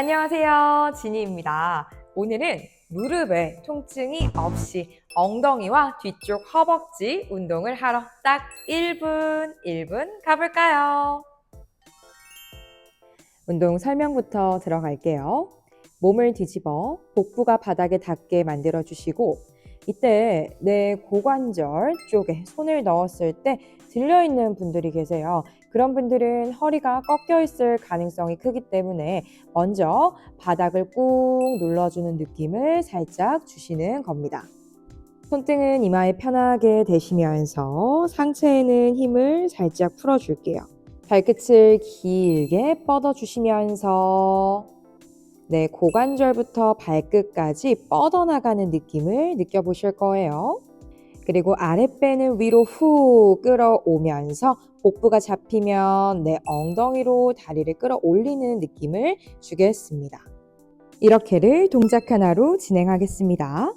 안녕하세요. 지니입니다. 오늘은 무릎에 통증이 없이 엉덩이와 뒤쪽 허벅지 운동을 하러 딱 1분, 1분 가볼까요? 운동 설명부터 들어갈게요. 몸을 뒤집어 복부가 바닥에 닿게 만들어 주시고 이때 내 고관절 쪽에 손을 넣었을 때 들려 있는 분들이 계세요. 그런 분들은 허리가 꺾여 있을 가능성이 크기 때문에 먼저 바닥을 꾹 눌러주는 느낌을 살짝 주시는 겁니다. 손등은 이마에 편하게 대시면서 상체에는 힘을 살짝 풀어줄게요. 발끝을 길게 뻗어주시면서 네, 고관절부터 발끝까지 뻗어나가는 느낌을 느껴보실 거예요. 그리고 아랫배는 위로 후 끌어오면서 복부가 잡히면 내 엉덩이로 다리를 끌어올리는 느낌을 주겠습니다. 이렇게를 동작 하나로 진행하겠습니다.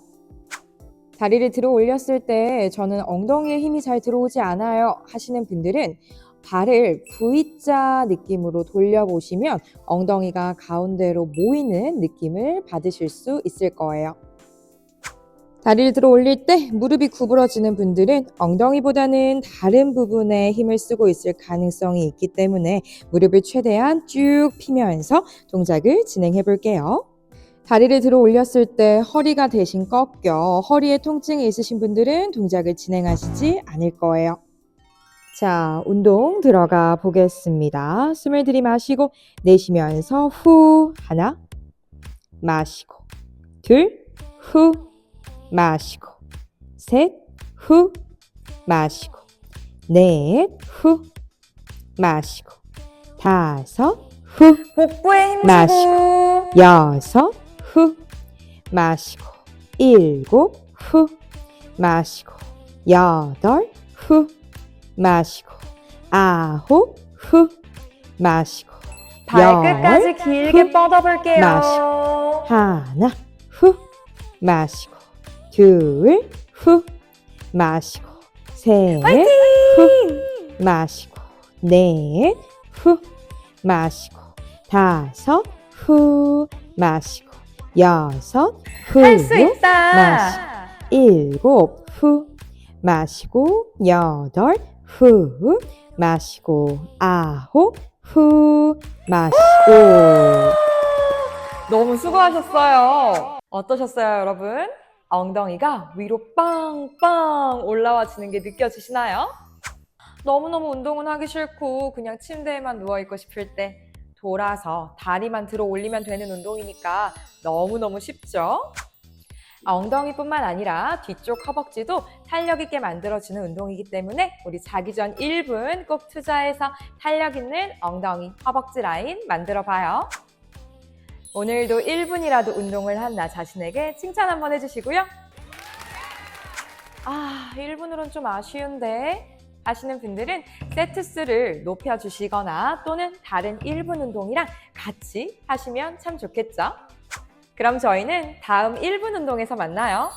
다리를 들어 올렸을 때 저는 엉덩이에 힘이 잘 들어오지 않아요 하시는 분들은 발을 V자 느낌으로 돌려보시면 엉덩이가 가운데로 모이는 느낌을 받으실 수 있을 거예요. 다리를 들어 올릴 때 무릎이 구부러지는 분들은 엉덩이보다는 다른 부분에 힘을 쓰고 있을 가능성이 있기 때문에 무릎을 최대한 쭉 피면서 동작을 진행해 볼게요. 다리를 들어 올렸을 때 허리가 대신 꺾여 허리에 통증이 있으신 분들은 동작을 진행하시지 않을 거예요. 자, 운동 들어가 보겠습니다. 숨을 들이마시고 내쉬면서 후 하나 마시고. 둘 후 마시고. 셋 후 마시고. 넷 후 마시고. 다섯 후 복부에 힘 마시고. 여섯 후 마시고. 일곱 후 마시고. 여덟 후 마시고 아홉 후 마시고 발 끝까지 길게 후. 뻗어볼게요. 마시고. 하나 후 마시고 둘 후 마시고 셋후 마시고 넷후 마시고 다섯 후 마시고 여섯 후. 마시고. 일곱 후 마시고 여덟 후 마시고 아홉 후 마시고 너무 수고하셨어요. 어떠셨어요, 여러분? 엉덩이가 위로 빵빵 올라와지는 게 느껴지시나요? 너무너무 운동은 하기 싫고 그냥 침대에만 누워있고 싶을 때 돌아서 다리만 들어 올리면 되는 운동이니까 너무너무 쉽죠? 아, 엉덩이뿐만 아니라 뒤쪽 허벅지도 탄력 있게 만들어주는 운동이기 때문에 우리 자기 전 1분 꼭 투자해서 탄력 있는 엉덩이, 허벅지 라인 만들어 봐요. 오늘도 1분이라도 운동을 한 나 자신에게 칭찬 한번 해주시고요. 아, 1분으로는 좀 아쉬운데 하시는 분들은 세트 수를 높여주시거나 또는 다른 1분 운동이랑 같이 하시면 참 좋겠죠? 그럼 저희는 다음 1분 운동에서 만나요.